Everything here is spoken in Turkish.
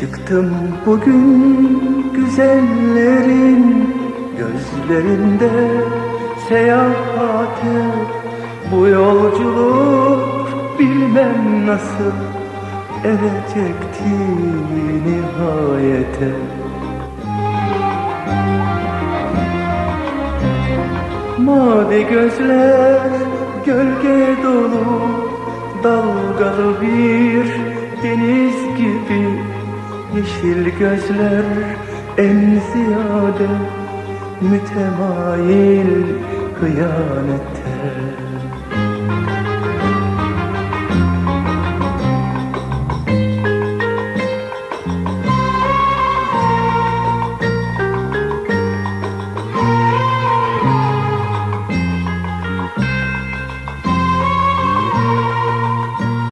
Çıktım bugün güzellerin gözlerinde seyahate Bu yolculuk bilmem nasıl erecekti nihayete. Mavi gözler gölge dolu Dalgalı bir deniz gibi Yeşil gözler en ziyade Mütemayil hıyanete